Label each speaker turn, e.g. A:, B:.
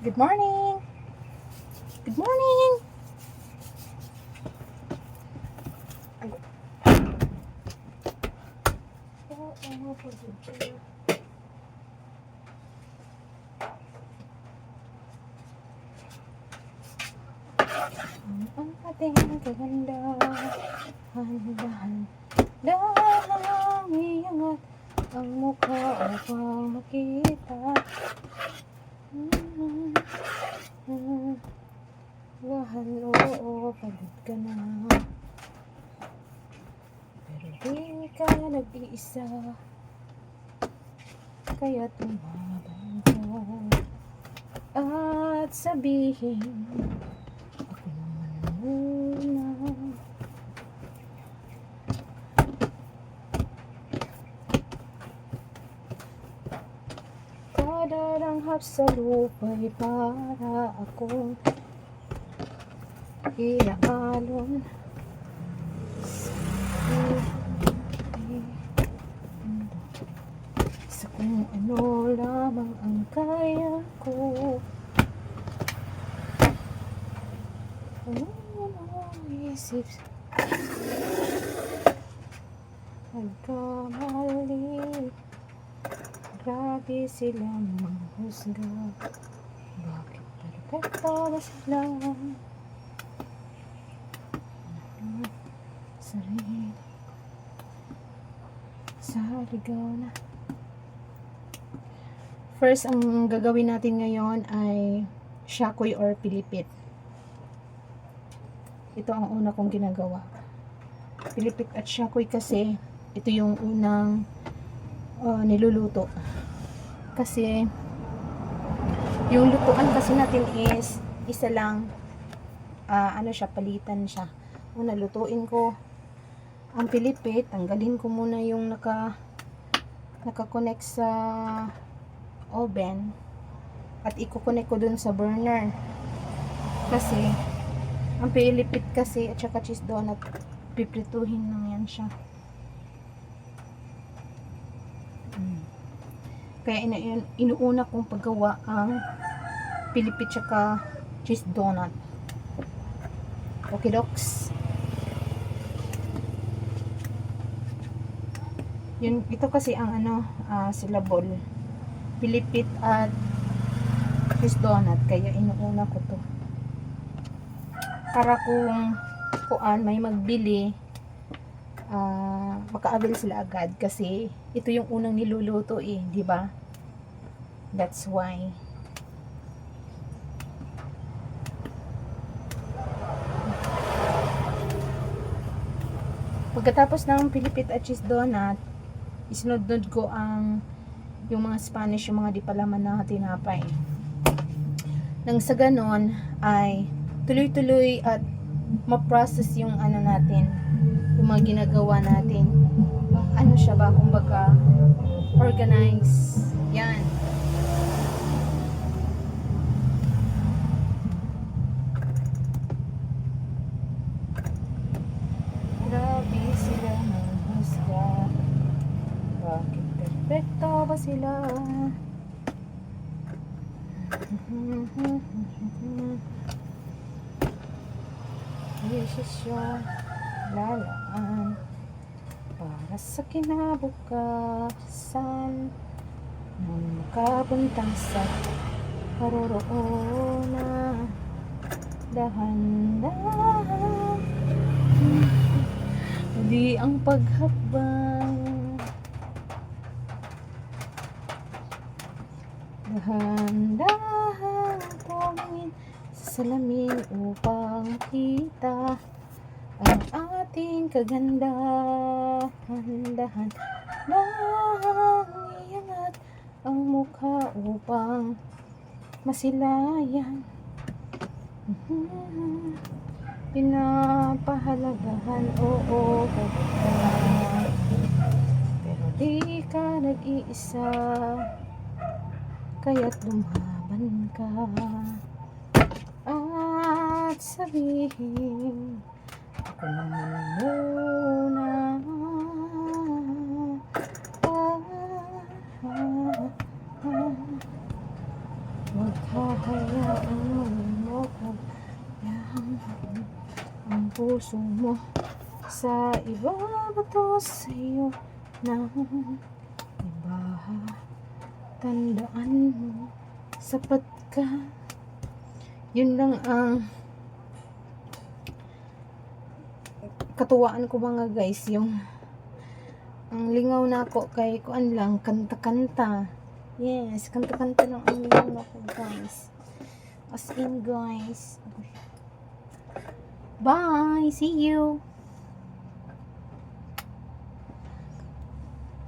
A: Good morning. Good morning. Ay. Oo, oo, pagod. Ang ating kaganda, handahan, dahang iangat ang mukha upang makita. Mahal, oo, pagod ka na. Pero di ka nag-iisa, kaya tumaban ka. At sabihin, ako naman muna. Kadaranghap sa lupa'y para akong inaalon. Sa kung ano lamang ang kaya ko. Ano mo isip? Nagkamali Grabe sila manghusga Bakit perfecto ba sila? Sarili Sa ligaw na First, ang gagawin natin ngayon ay shakoy or pilipit. Ito ang una kong ginagawa. Pilipit at shakoy kasi ito yung unang uh, niluluto. Kasi yung lutuan kasi natin is isa lang ah, ano siya, palitan siya. Una, lutuin ko ang pilipit. Tanggalin ko muna yung naka nakakonect sa oven at iko-connect ko dun sa burner. Kasi ang pilipit kasi at saka cheese donut piprituhin lang yan siya. Kaya inu- inuuna kong paggawa ang pilipit tsaka cheese donut. Okay, docs? Yun, ito kasi ang ano, ah, syllable. Pilipit at cheese donut. Kaya inuuna ko to. Para kung kuan may magbili, ah maka-avail sila agad kasi ito yung unang niluluto eh, di ba? That's why. Pagkatapos ng Pilipit at cheese donut, isunod-nod ko ang yung mga Spanish, yung mga di palaman na tinapay. Nang sa ganon ay tuloy-tuloy at ma-process yung ano natin, yung mga ginagawa natin. Ano siya ba, kumbaga, organize. Yan. Grabe sila ng husga. Bakit perfecto ba sila? Desisyon lalaan para sa kinabukasan nang makapunta sa paroroonan dahan-dahan. Di ang paghabang dahan-dahan tumingin sa salamin upang makita ang ating kagandahan. Dahan dahan iangat ang mukha upang masilayan. Pinapahalagahan oo kaganda. Pero di ka nag-iisa kaya't lumaban ka at sabihin ako naman muna ah, ah, ah. Magkahayaan mo ang puso mo sa iba bato sa iyo na tandaan mo sapat ka. Yun lang ang katuwaan ko mga guys yung ang lingaw na ako kay kuan lang kanta-kanta. Yes kanta-kanta lang ang lingaw na ako guys. As in guys. Bye. See you